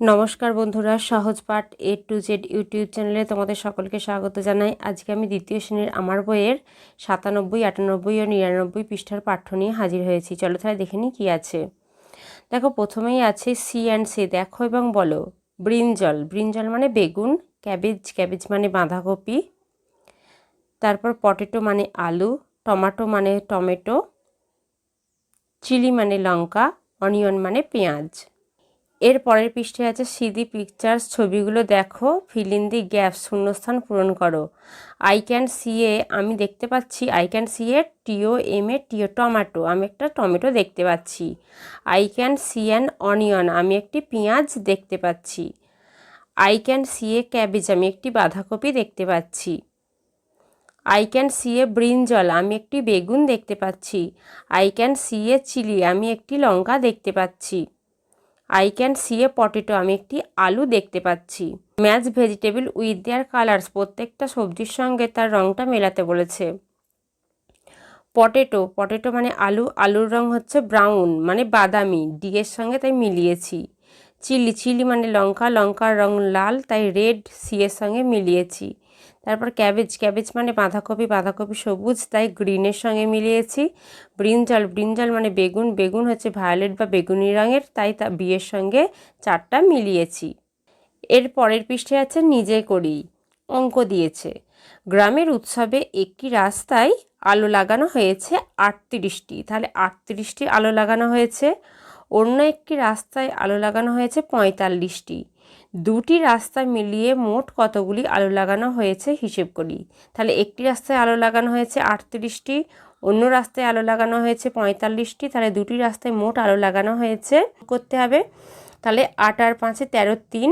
নমস্কার বন্ধুরা, সহজ পাঠ এ টু জেড ইউটিউব চ্যানেলে তোমাদের সকলকে স্বাগত জানাই। আজকে আমি দ্বিতীয় শ্রেণির আমার বইয়ের সাতানব্বই, আটানব্বই ও নিরানব্বই পৃষ্ঠার পাঠ্য নিয়ে হাজির হয়েছি। চলো তাহলে দেখে নিই কী আছে। দেখো, প্রথমেই আছে সি অ্যান্ড সে দেখো এবং বলো। ব্রিঞ্জল ব্রিঞ্জল মানে বেগুন, ক্যাবেজ ক্যাবেজ মানে বাঁধাকপি। তারপর পটেটো মানে আলু, টমাটো মানে টমেটো, চিলি মানে লঙ্কা, অনিয়ন মানে পেঁয়াজ। এর পরের পৃষ্ঠে আছে সিদি পিকচার্স, ছবিগুলো দেখো ফিল ইন দি গ্যাপ শূন্যস্থান পূরণ করো। আই ক্যান সি এ আমি দেখতে পাচ্ছি আই ক্যান সি এ টিও এম এ টিও টমেটো আমি একটা টমেটো দেখতে পাচ্ছি। I can see an onion আমি একটি পেঁয়াজ দেখতে পাচ্ছি। I can see a cabbage আমি একটি বাঁধাকপি দেখতে পাচ্ছি। I can see a brinjal আমি একটি বেগুন দেখতে পাচ্ছি। I can see a chilli আমি একটি লঙ্কা দেখতে পাচ্ছি। I can see a potato আমি একটি আলু দেখতে পাচ্ছি। Match vegetable with their colours প্রত্যেকটা সবজির সঙ্গে তার রঙটা মেলাতে বলেছে। পটেটো পটেটো মানে আলু। আলুর রং হচ্ছে ব্রাউন মানে বাদামি। ডি এর সঙ্গে তাই মিলিয়েছি। চিলি চিলি মানে লঙ্কা, লঙ্কার রং লাল, তাই রেড সি এর সঙ্গে মিলিয়েছি। তারপর ক্যাবেজ ক্যাবেজ মানে বাঁধাকপি বাঁধাকপি সবুজ, তাই গ্রিনের সঙ্গে মিলিয়েছি। ব্রিঞ্জাল ব্রিঞ্জাল মানে বেগুন বেগুন হচ্ছে ভায়োলেট বা বেগুনি রঙের, তাই তা বিয়ের সঙ্গে চারটা মিলিয়েছি। এর পরের পৃষ্ঠে আছে নিজে করি, অঙ্ক দিয়েছে। গ্রামের উৎসবে একটি রাস্তায় আলো লাগানো হয়েছে আটত্রিশটি, তাহলে আটত্রিশটি আলো লাগানো হয়েছে। অন্য একটি রাস্তায় আলো লাগানো হয়েছে পঁয়তাল্লিশটি। দুটি রাস্তা মিলিয়ে মোট কতগুলি আলো লাগানো হয়েছে হিসেব করি তাহলে একটি রাস্তায় আলো লাগানো হয়েছে আটত্রিশটি, অন্য রাস্তায় আলো লাগানো হয়েছে পঁয়তাল্লিশটি, তাহলে দুটি রাস্তায় মোট আলো লাগানো হয়েছে করতে হবে। তাহলে আট আর পাঁচে তেরো তিন,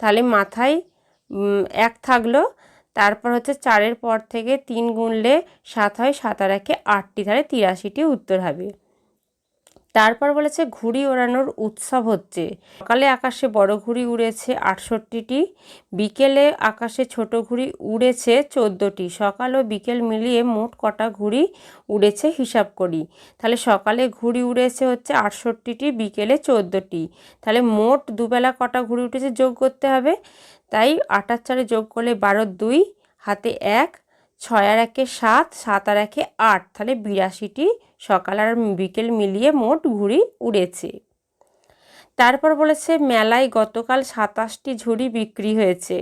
তাহলে মাথায় এক থাকল, তারপর হচ্ছে চারের পর থেকে তিন গুনলে সাত হয়, সাত আর একে আটটি, তাহলে তিরাশিটি উত্তর হবে। তারপর বলেছে ঘুড়ি ওড়ানোর উৎসব হচ্ছে। সকালে আকাশে বড় ঘুড়ি উড়েছে আটষট্টিটি, বিকেলে আকাশে ছোট ঘুড়ি উড়েছে চোদ্দোটি। সকাল ও বিকেল মিলিয়ে মোট কটা ঘুড়ি উড়েছে হিসাব করি। তাহলে সকালে ঘুড়ি উড়েছে হচ্ছে আটষট্টিটি, বিকেলে চোদ্দোটি। তাহলে মোট দুবেলা কটা ঘুড়ি উঠেছে যোগ করতে হবে। তাই আটার চারে যোগ করলে বারো দুই, হাতে এক ছয় আর একে সাত সাত আর একে আট। তাহলে বিরাশিটি সকাল আর বিকেল মিলিয়ে মোট ঘুড়ি উড়েছে। তারপর বলেছে, মেলায় গতকাল সাতাশটি ঝুড়ি বিক্রি হয়েছে,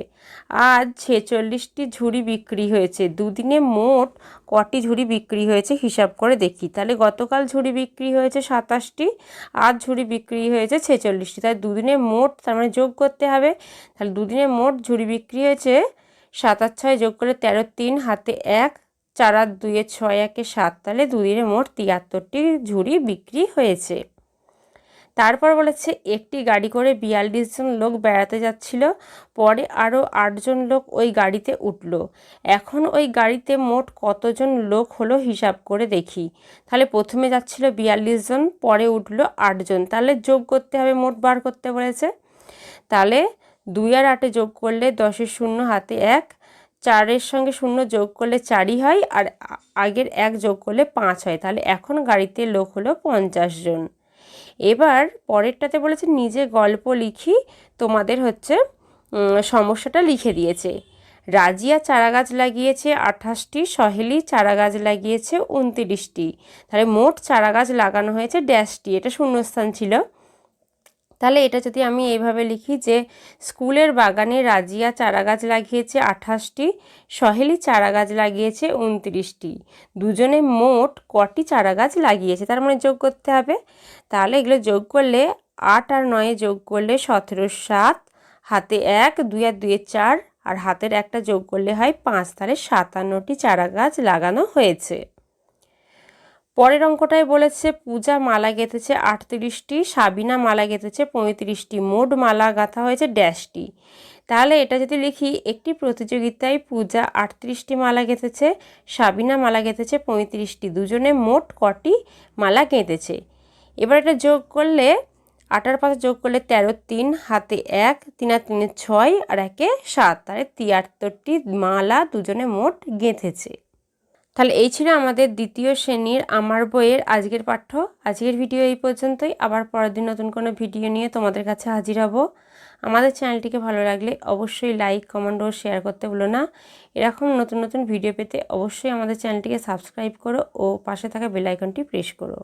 আজ ছেচল্লিশটি ঝুড়ি বিক্রি হয়েছে। দুদিনে মোট কটি ঝুড়ি বিক্রি হয়েছে হিসাব করে দেখি। তাহলে গতকাল ঝুড়ি বিক্রি হয়েছে সাতাশটি, আজ ঝুড়ি বিক্রি হয়েছে ছেচল্লিশটি। তাই দুদিনে মোট, তার মানে যোগ করতে হবে, তাহলে দুদিনে মোট ঝুড়ি বিক্রি হয়েছে সাতাশ ছয় যোগ করে তেরো তিন, হাতে এক, চার আর দুয়ে ছয় একে সাত, তাহলে দুদিনে মোট তিয়াত্তরটি ঝুড়ি বিক্রি হয়েছে। তারপর বলেছে, একটি গাড়ি করে বিয়াল্লিশ জন লোক বেড়াতে যাচ্ছিল, পরে আরও আটজন লোক ওই গাড়িতে উঠল। এখন ওই গাড়িতে মোট কতজন লোক হলো হিসাব করে দেখি। তাহলে প্রথমে যাচ্ছিল বিয়াল্লিশ জন, পরে উঠল আটজন তাহলে যোগ করতে হবে মোট বার করতে বলেছে। তাহলে দুই আর আটে যোগ করলে দশের শূন্য, হাতে এক। চারের সঙ্গে শূন্য যোগ করলে চারই হয় আর আগের এক যোগ করলে পাঁচ হয়। তাহলে এখন গাড়িতে লোক হলো পঞ্চাশ জন। এবার পরেরটাতে বলেছে, নিজে গল্প লিখি, তোমাদের হচ্ছে সমস্যাটা লিখে দিয়েছে। রাজিয়া চারা গাছ লাগিয়েছে আঠাশটি, সহেলি চারা গাছ লাগিয়েছে উনতিরিশটি। তাহলে মোট চারা গাছ লাগানো হয়েছে ড্যাশটি, এটা শূন্যস্থান ছিল। তাহলে এটা যদি আমি এইভাবে লিখি যে স্কুলের বাগানে রাজিয়া চারা গাছ লাগিয়েছে আঠাশটি, সহেলি চারা গাছ লাগিয়েছে উনত্রিশটি। দুজনে মোট কটি চারা গাছ লাগিয়েছে? তার মানে যোগ করতে হবে। তাহলে এগুলো যোগ করলে আট আর নয়ে যোগ করলে সতেরো সাত, হাতে এক, দুই আর দুয়ে চার, আর হাতের একটা যোগ করলে হয় পাঁচ। তাহলে সাতান্নটি চারা গাছ লাগানো হয়েছে। পরের অঙ্কটায় বলেছে পূজা মালা গেঁথেছে আটত্রিশটি, সাবিনা মালা গেঁথেছে পঁয়ত্রিশটি, মোট মালা গাঁথা হয়েছে ড্যাশটি। তাহলে এটা যদি লিখি, একটি প্রতিযোগিতায় পূজা আটত্রিশটি মালা গেঁথেছে, সাবিনা মালা গেঁথেছে পঁয়ত্রিশটি, দুজনে মোট কটি মালা গেঁথেছে? এবার এটা যোগ করলে, আটার পাশে যোগ করলে তেরো, তিন, হাতে এক, তিন আর তিনে ছয়, আর একে সাত। তাহলে তিয়াত্তরটি মালা দুজনে মোট গেঁথেছে। তাহলে এই ছিল আমাদের দ্বিতীয় শ্রেণির আমার বইয়ের আজকের পাঠ্য। আজকের ভিডিও এই পর্যন্তই। আবার পরের দিন নতুন কোনো ভিডিও নিয়ে তোমাদের কাছে হাজির হব। আমাদের চ্যানেলটিকে ভালো লাগলে অবশ্যই লাইক, কমেন্ট ও শেয়ার করতে ভুলো না। এরকম নতুন নতুন ভিডিও পেতে অবশ্যই আমাদের চ্যানেলটিকে সাবস্ক্রাইব করো ও পাশে থাকা বেলাইকনটি প্রেস করো।